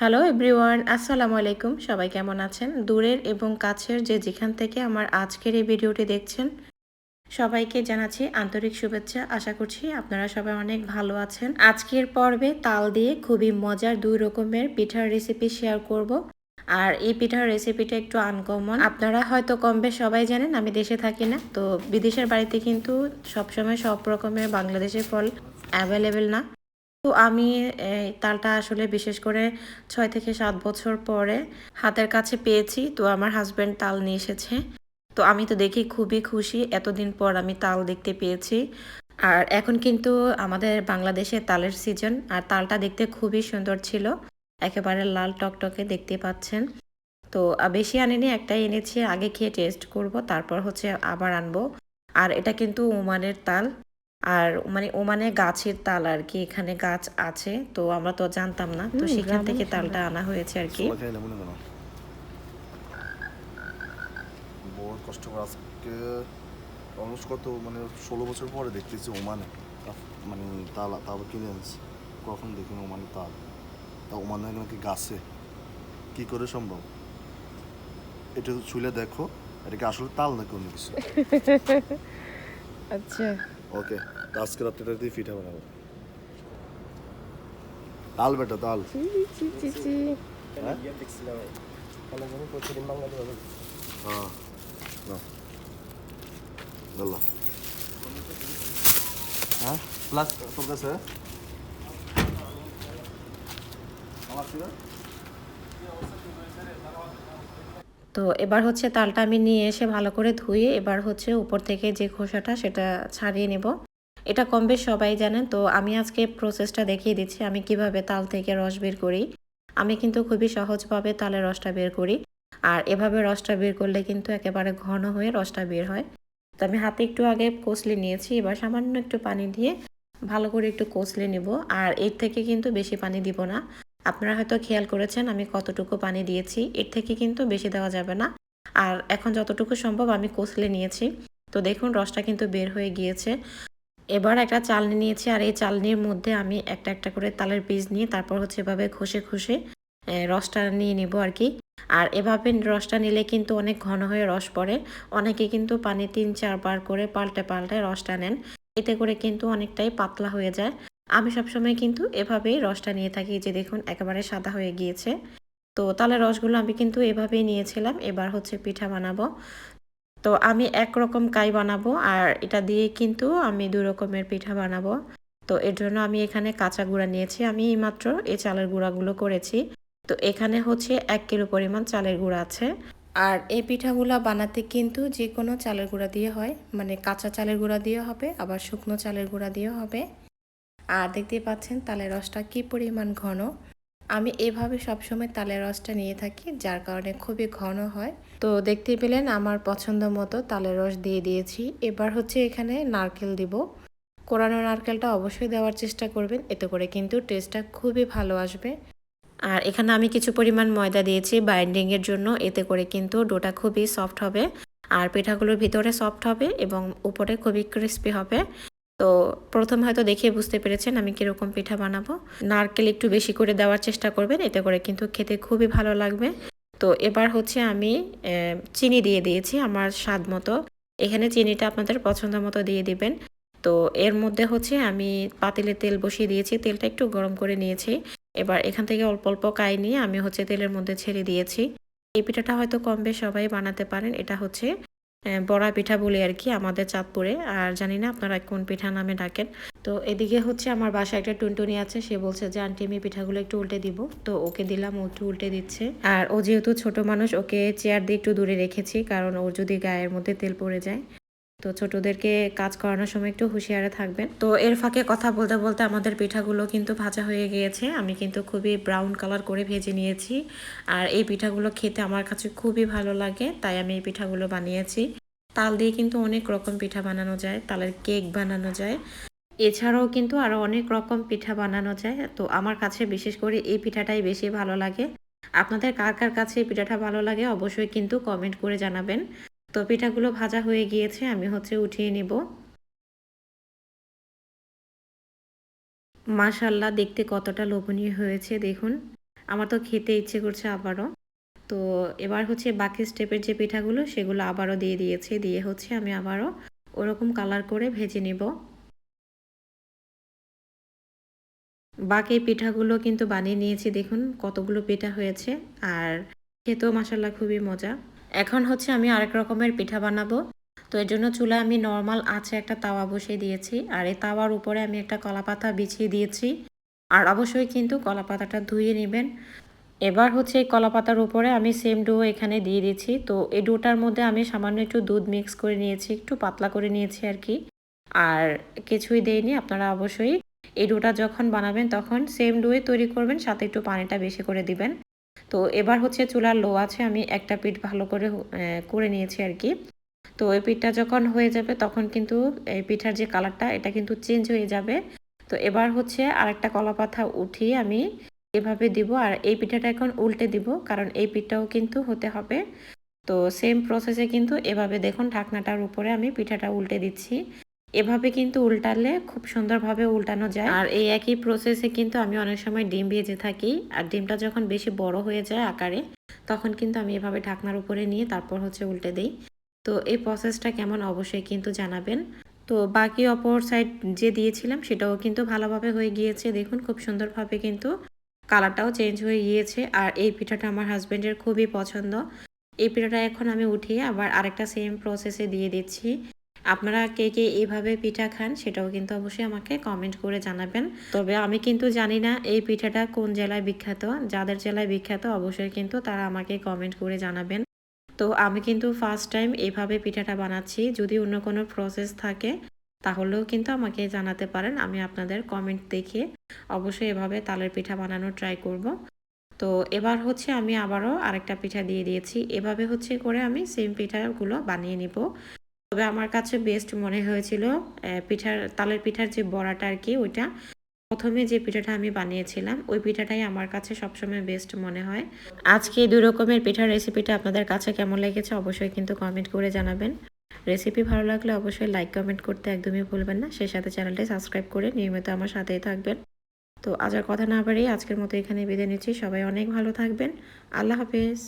Hello everyone আসসালামু আলাইকুম সবাই কেমন আছেন? দূরের এবং কাছের যে যেখান থেকে আমার আজকের এই ভিডিওটি দেখছেন, সবাইকে জানাচ্ছি আন্তরিক শুভেচ্ছা। আশা করছি আপনারা সবাই অনেক ভালো আছেন। আজকের পর্বে তাল দিয়ে খুবই মজার দুই রকমের পিঠার রেসিপি শেয়ার করব। আর এই পিঠার রেসিপিটা একটু আনকমন আপনারা হয়তো কম বেশ সবাই জানেন, আমি দেশে থাকি না। তো বিদেশের বাড়িতে কিন্তু সবসময় সব রকমের বাংলাদেশের ফল অ্যাভেলেবেল না। তো আমি এই তালটা আসলে বিশেষ করে ছয় থেকে সাত বছর পরে হাতের কাছে পেয়েছি। তো আমার হাজব্যান্ড তাল নিয়ে এসেছে। তো আমি তো দেখি খুবই খুশি। এতদিন পর আমি তাল দেখতে পেয়েছি। আর এখন কিন্তু আমাদের বাংলাদেশে তালের সিজন আর তালটা দেখতে খুবই সুন্দর ছিল। একেবারে লাল টকটকে দেখতে পাচ্ছেন। তো বেশি আনিনি একটাই এনেছি, আগে খেয়ে টেস্ট করব, তারপর হচ্ছে আবার আনব। আর এটা কিন্তু ওমানের তাল। আর মানে ওমানে গাছের তাল আর কি এখানে গাছ আছে তো আমরা তো জানতাম না। তো সেখান থেকে তালটা আনা হয়েছে আর কি কষ্ট করে আজকে অলমোস্ট কত মানে ষোলো বছর পরে দেখতেছি ওমানে মানে তাল তারপর কিনে আনছি কখন দেখিনি ওমানে তাল। তা ওমানে নাকি গাছে। কি করে সম্ভব? এটা ছুলে দেখো এটা কি আসলে তাল নাকি অন্য কিছু? আচ্ছা। ওকে আজকে রাত্রিটা দিয়ে পিঠা বানাবো তাল বেটা তাল। হ্যাঁ? হ্যাঁ। হ্যাঁ? প্লাস তোর কাছে? তো এবার হচ্ছে তালটা আমি নিয়ে এসে ভালো করে ধুয়ে এবার হচ্ছে উপর থেকে যে খোসাটা সেটা ছাড়িয়ে নেব। এটা কম বেশ সবাই জানেন। তো আমি আজকে প্রসেসটা দেখিয়ে দিচ্ছি, আমি কীভাবে তাল থেকে রস বের করি। আমি কিন্তু খুবই সহজভাবে তালের রসটা বের করি। আর এভাবে রসটা বের করলে কিন্তু একেবারে ঘন হয়ে রসটা বের হয়। তো আমি হাতে একটু আগে কষলে নিয়েছি, এবার সামান্য একটু পানি দিয়ে ভালো করে একটু কষলে নেব। আর এর থেকে কিন্তু বেশি পানি দিব না। আপনারা হয়তো খেয়াল করেছেন, আমি কতটুকু পানি দিয়েছি, এর থেকে কিন্তু বেশি দেওয়া যাবে না। আর এখন যতটুকু সম্ভব আমি কষলে নিয়েছি। তো দেখুন, রসটা কিন্তু বের হয়ে গিয়েছে। এবার একটা চালনি নিয়েছি আর এই চালনির মধ্যে আমি একটা একটা করে তালের বীজ নিয়ে তারপর হচ্ছে এভাবে ঘষে ঘষে রসটা নিয়ে নিব আর কি। আর এভাবে রসটা নিলে কিন্তু অনেক ঘন হয়ে রস পড়ে। অনেকে কিন্তু পানি তিন চারবার করে পাল্টে পাল্টে রসটা নেন। এতে করে কিন্তু অনেকটাই পাতলা হয়ে যায়। আমি সবসময় কিন্তু এভাবেই রসটা নিয়ে থাকি। যে দেখুন, একেবারে সাদা হয়ে গিয়েছে। তো তালের রসগুলো আমি কিন্তু এভাবেই নিয়েছিলাম। এবার হচ্ছে পিঠা বানাবো। তো আমি এক রকম কাই বানাবো আর এটা দিয়ে কিন্তু আমি দু রকমের পিঠা বানাবো। তো এর জন্য আমি এখানে কাঁচা গুঁড়া নিয়েছি। আমি এইমাত্র এই চালের গুঁড়াগুলো করেছি। তো এখানে হচ্ছে এক কিলো পরিমাণ চালের গুঁড়া আছে। আর এই পিঠাগুলো বানাতে কিন্তু যে কোনো চালের গুঁড়া দিয়ে হয়। মানে কাঁচা চালের গুঁড়া দিয়ে হবে, আবার শুকনো চালের গুঁড়া দিয়েও হবে। আর দেখতে পাচ্ছেন তালের রসটা কি পরিমাণ ঘন। আমি এভাবে সবসময় তালের রসটা নিয়ে থাকি, যার কারণে খুবই ঘন হয়। তো দেখতে পেলেন আমার পছন্দ মতো তালের রস দিয়ে দিয়েছি। এবার হচ্ছে এখানে নারকেল দিব। কোরানো নারকেলটা অবশ্যই দেওয়ার চেষ্টা করবেন, এতে করে কিন্তু টেস্টটা খুবই ভালো আসবে। আর এখানে আমি কিছু পরিমাণ ময়দা দিয়েছি বাইন্ডিংয়ের জন্য, এতে করে কিন্তু ডোটা খুবই সফট হবে। আর পিঠাগুলোর ভিতরে সফট হবে এবং উপরে খুবই ক্রিস্পি হবে। তো প্রথম হয়তো দেখে বুঝতে পেরেছেন আমি কীরকম পিঠা বানাবো। নারকেল একটু বেশি করে দেওয়ার চেষ্টা করবেন, এতে করে কিন্তু খেতে খুবই ভালো লাগবে। তো এবার হচ্ছে আমি চিনি দিয়ে দিয়েছি আমার স্বাদ মতো। এখানে চিনিটা আপনাদের পছন্দ মতো দিয়ে দিবেন। তো এর মধ্যে হচ্ছে আমি পাতিলে তেল বসিয়ে দিয়েছি, তেলটা একটু গরম করে নিয়েছি। এবার এখান থেকে অল্প অল্প কাই নিয়ে আমি হচ্ছে তেলের মধ্যে ছেড়ে দিয়েছি। এই পিঠাটা হয়তো কম বেশ সবাই বানাতে পারেন, এটা হচ্ছে বড়া পিঠা বলি আর কি আমাদের চাঁদপুরে। আর জানি না আপনারা কোন পিঠা নামে ডাকেন। তো এদিকে হচ্ছে আমার বাসায় একটা টুনটুনি আছে, সে বলছে যে, আন্টি, আমি পিঠাগুলো একটু উল্টে দিব। তো ওকে দিলাম, ও একটু উল্টে দিচ্ছে। আর ও যেহেতু ছোট মানুষ, ওকে চেয়ার দিয়ে একটু দূরে রেখেছি, কারণ ওর যদি গায়ের মধ্যে তেল পড়ে যায়। তো ছোটদেরকে কাজ করানোর সময় একটু হুঁশিয়ারে থাকবেন। তো এর ফাঁকে কথা বলতে বলতে আমাদের পিঠাগুলো কিন্তু ভাজা হয়ে গিয়েছে। আমি কিন্তু খুবই ব্রাউন কালার করে ভেজে নিয়েছি। আর এই পিঠাগুলো খেতে আমার কাছে খুবই ভালো লাগে, তাই আমি এই পিঠাগুলো বানিয়েছি। তাল দিয়ে কিন্তু অনেক রকম পিঠা বানানো যায়, তালের কেক বানানো যায়। এছাড়াও কিন্তু আরও অনেক রকম পিঠা বানানো যায়। তো আমার কাছে বিশেষ করে এই পিঠাটাই বেশি ভালো লাগে। আপনাদের কার কার কাছে এই পিঠাটা ভালো লাগে অবশ্যই কিন্তু কমেন্ট করে জানাবেন। তো পিঠাগুলো ভাজা হয়ে গিয়েছে, আমি হচ্ছে উঠিয়ে নিব। মাশাল্লাহ, দেখতে কতটা লোভনীয় হয়েছে, দেখুন। আমার তো খেতে ইচ্ছে করছে আবারও। তো এবার হচ্ছে বাকি স্টেপের যে পিঠাগুলো, সেগুলো আবারও দিয়ে দিয়েছি। দিয়ে হচ্ছে আমি আবারও ওরকম কালার করে ভেজে নিব। বাকি পিঠাগুলো কিন্তু বানিয়ে নিয়েছি, দেখুন কতগুলো পিঠা হয়েছে। আর খেতেও মাসাল্লাহ খুবই মজা। এখন হচ্ছে আমি আরেক রকমের পিঠা বানাবো। তো এর জন্য চুলায় আমি নর্মাল আছে একটা তাওয়া বসিয়ে দিয়েছি। আর এই তাওয়ার উপরে আমি একটা কলা পাতা বিছিয়ে দিয়েছি। আর অবশ্যই কিন্তু কলা পাতাটা ধুয়ে নেবেন। এবার হচ্ছে এই কলা পাতার উপরে আমি সেম ডো এখানে দিয়ে দিচ্ছি তো এই ডোটার মধ্যে আমি সামান্য একটু দুধ মিক্স করে নিয়েছি, একটু পাতলা করে নিয়েছি আর কি। আর কিছুই দেইনি, আপনারা অবশ্যই এই ডোটা যখন বানাবেন তখন সেম ডোয়ে তৈরি করবেন, সাথে একটু পানিটা বেশি করে দিবেন। তো এবার হচ্ছে চুলার লো আছে, আমি একটা পিঠ ভালো করে করে নিয়েছি আর কি। তো এই পিঠটা যখন হয়ে যাবে তখন কিন্তু এই পিঠার যে কালারটা, এটা কিন্তু চেঞ্জ হয়ে যাবে। তো এবার হচ্ছে আরেকটা কলা পাতা উঠিয়ে আমি এভাবে দিব আর এই পিঠাটা এখন উল্টে দিব, কারণ এই পিঠাও কিন্তু হতে হবে। তো সেম প্রসেসে কিন্তু এভাবে দেখুন ঢাকনাটার উপরে আমি পিঠাটা উল্টে দিচ্ছি। এভাবে কিন্তু উল্টালে খুব সুন্দরভাবে উল্টানো যায়। আর এই একই প্রসেসে কিন্তু আমি অনেক সময় ডিম ভেজে থাকি। আর ডিমটা যখন বেশি বড় হয়ে যায় আকারে, তখন কিন্তু আমি এভাবে ঢাকনার উপরে নিয়ে তারপর হচ্ছে উল্টে দিই। তো এই প্রসেসটা কেমন অবশ্যই কিন্তু জানাবেন। তো বাকি অপর সাইড যে দিয়েছিলাম, সেটাও কিন্তু ভালোভাবে হয়ে গিয়েছে। দেখুন, খুব সুন্দরভাবে কিন্তু কালারটাও চেঞ্জ হয়ে গিয়েছে। আর এই পিঠাটা আমার হাজব্যান্ডের খুবই পছন্দ। এই পিঠাটা এখন আমি উঠিয়ে আবার আরেকটা সেম প্রসেসে দিয়ে দিচ্ছি। আপনারা কে কে এইভাবে পিঠা খান সেটাও কিন্তু অবশ্যই আমাকে কমেন্ট করে জানাবেন। তবে আমি কিন্তু জানি না এই পিঠাটা কোন জেলায় বিখ্যাত, যাদের জেলায় বিখ্যাত অবশ্যই কিন্তু তারা আমাকে কমেন্ট করে জানাবেন। তো আমি কিন্তু ফার্স্ট টাইম এইভাবে পিঠাটা বানাচ্ছি, যদি অন্য কোনো প্রসেস থাকে তাহলেও কিন্তু আমাকে জানাতে পারেন, আমি আপনাদের কমেন্ট দেখে অবশ্যই এভাবে তালের পিঠা বানানোর ট্রাই করব। তো এবার হচ্ছে আমি আবারও আরেকটা পিঠা দিয়ে দিয়েছি, এভাবে হচ্ছে করে আমি সেম পিঠাগুলো বানিয়ে নিব। তবে আমার কাছে বেস্ট মনে হয়েছিল পিঠার, তালের পিঠার যে বড়াটা আর কি, ওইটা। প্রথমে যে পিঠাটা আমি বানিয়েছিলাম, ওই পিঠাটাই আমার কাছে সবসময় বেস্ট মনে হয়। আজকে দুই রকমের পিঠার রেসিপিটা আপনাদের কাছে কেমন লেগেছে অবশ্যই কিন্তু কমেন্ট করে জানাবেন। রেসিপি ভালো লাগলে অবশ্যই লাইক কমেন্ট করতে একদমই ভুলবেন না। সেই সাথে চ্যানেলটি সাবস্ক্রাইব করে নিয়মিত আমার সাথেই থাকবেন। তো আজ আর কথা না বাড়িয়ে আজকের মতো এখানে বিদায় নিচ্ছি। সবাই অনেক ভালো থাকবেন। আল্লাহ হাফেজ।